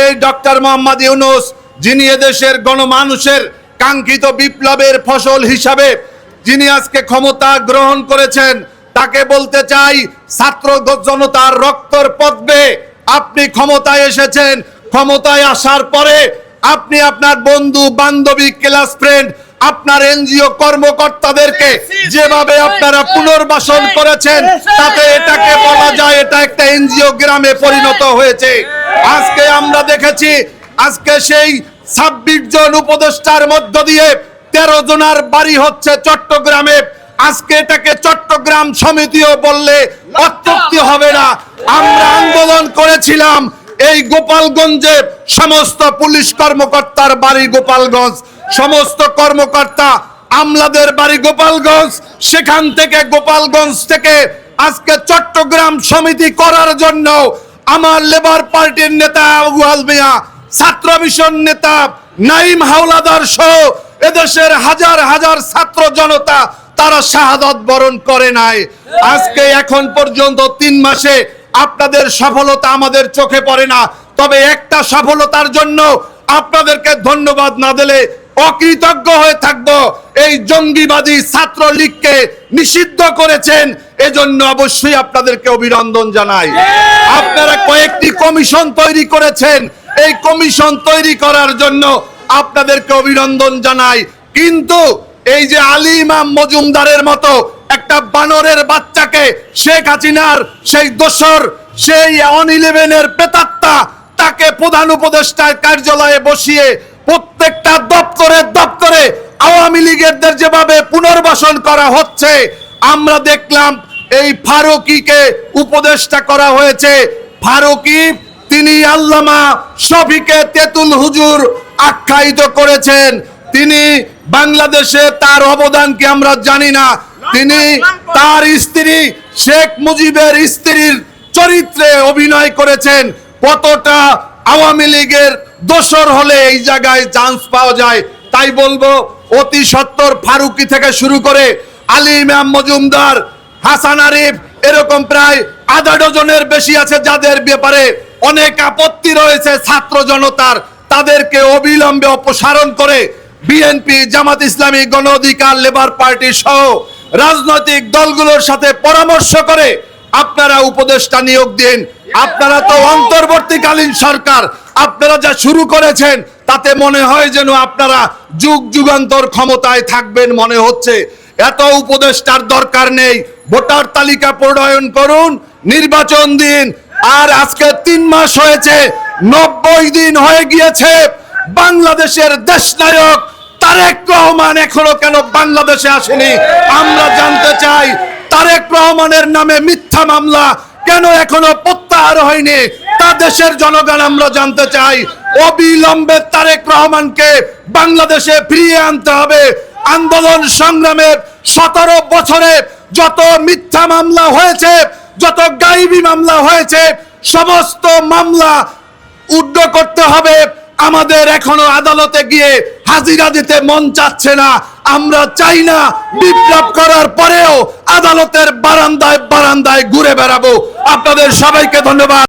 এই ডক্টর মোহাম্মদ ইউনুস, যিনি এদেশের গণমানুষের কাঙ্ক্ষিত বিপ্লবের ফসল হিসাবে যিনি আজকে ক্ষমতা গ্রহণ করেছেন, তাকে বলতে চাই, ছাত্র জনতার রক্তর পদ্মে আপনি ক্ষমতায় এসেছেন। ক্ষমতায় আসার পরে আপনি আপনার বন্ধু, বান্ধবী, ক্লাস ফ্রেন্ড, আপনার এনজিও কর্মকর্তাদেরকে যেভাবে আপনারা পুনর্বাসন করেছেন, তাতে এটাকে বলা যায়, এটা একটা এনজিও গ্রামে পরিণত হয়েছে। আজকে আমরা দেখেছি, আজকে সেই ছাব্বিশ জন উপদেষ্টার মধ্য দিয়ে তেরো জনার বাড়ি হচ্ছে চট্টগ্রামে। আজকে এটাকে চট্টগ্রাম সমিতিও বললে অত্যুক্তি হবে না। আমরা আন্দোলন করেছিলাম এই গোপালগঞ্জে সমস্ত পুলিশ কর্মকর্তার বাড়ি গোপালগঞ্জ। সমস্ত কর্মকর্তা আমলাদের বাড়ি গোপালগঞ্জ। সেখান থেকে গোপালগঞ্জ থেকে আজকে চট্টগ্রাম সমিতি করার জন্য আমার লেবার পার্টির নেতা আবুয়াল মিয়া, ছাত্র মিশন নেতা নাইম হাওলাদার সহ এদেশের হাজার হাজার ছাত্র জনতা তারা শাহাদত বরণ করে নাই। আজকে এখন পর্যন্ত তিন মাসে আপনাদের সফলতা আমাদের চোখে পড়ে না। তবে একটা সফলতার জন্য আপনাদেরকে ধন্যবাদ না দিলে অকৃতজ্ঞ হয়ে থাকব। এই জঙ্গিবাদী ছাত্র লীগকে নিষিদ্ধ করেছেন এজন্য অবশ্যই আপনাদেরকে অভিনন্দন জানাই। আপনারা কয়েকটি কমিশন তৈরি করেছেন। এই কমিশন তৈরি করার জন্য আপনাদেরকে অভিনন্দন জানাই। কিন্তু এই যে আলী ইমাম মজুমদারের মতো একটা বানরের বাচ্চাকে শেখ হাসিনার সেই দোসর সেই অন ইলেভেনের পেতাত্তা তাকে প্রধান উপদেষ্টার কার্যালয়ে বসিয়ে প্রত্যেকটা দপ্তরে দপ্তরে আওয়ামী লীগেরদের যেভাবে পুনর্বাসন করা হচ্ছে আমরা দেখলাম এই ফারুকিকে উপদেষ্টা করা হয়েছে। ফারুকি, তিনি আল্লামা শফিকে তেতুল হুজুর আখ্যায়িত করেছেন। তিনি বাংলাদেশে তার অবদান কি আমরা জানি না। তিনি তার স্ত্রী শেখ মুজিবের স্ত্রীর চরিত্রে অভিনয় করেছেন। কতটা আওয়ামী লীগের দোসর হলে এই জায়গায় চান্স পাওয়া যায়, তাই বলব, অতি সত্তর ফারুকি থেকে শুরু করে আলী মজুমদার হাসান আরিফ এরকম প্রায় আধা ডজনের বেশি আছে যাদের ব্যাপারে অনেক আপত্তি রয়েছে ছাত্র জনতার। তাদেরকে অবিলম্বে অপসারণ করে বিএনপি জামাত ইসলামী, গণ অধিকার, লেবার পার্টি সহ রাজনৈতিক দলগুলোর সাথে পরামর্শ করে আপনারা উপদেষ্টা নিয়োগ দিন। আপনারা তো অন্তর্বর্তীকালীন সরকার। আপনারা যা শুরু করেছেন, তাতে মনে হয় যেন আপনারা যুগ যুগান্তর ক্ষমতায় থাকবেন মনে হচ্ছে। এত উপদেষ্টার দরকার নেই। ভোটার তালিকা প্রণয়ন করুন, নির্বাচন দিন। আর আজকে তিন মাস হয়েছে, নব্বই দিন হয়ে গিয়েছে, বাংলাদেশের দেশনায়ক তারেক রহমান এখনও কেন বাংলাদেশে আসেনি? আমরা জানতে চাই, তারেক রহমানের নামে মিথ্যা মামলা কেন এখনও প্রত্যাহার হয়নি? তা দেশের জনগণ, আমরা জানতে চাই, অবিলম্বে তারেক রহমানকে বাংলাদেশে ফিরিয়ে আনতে হবে। আন্দোলন সংগ্রামের সতেরো বছরে যত মিথ্যা মামলা হয়েছে, যত গাইবি মামলা হয়েছে, সমস্ত মামলা উড্ড করতে হবে। আমাদের এখনও আদালতে গিয়ে হাজিরা দিতে মন চাচ্ছে না। আমরা চাই না বিপ্লব করার পরেও আদালতের বারান্দায় বারান্দায় ঘুরে বেড়াবো। আপনাদের সবাইকে ধন্যবাদ।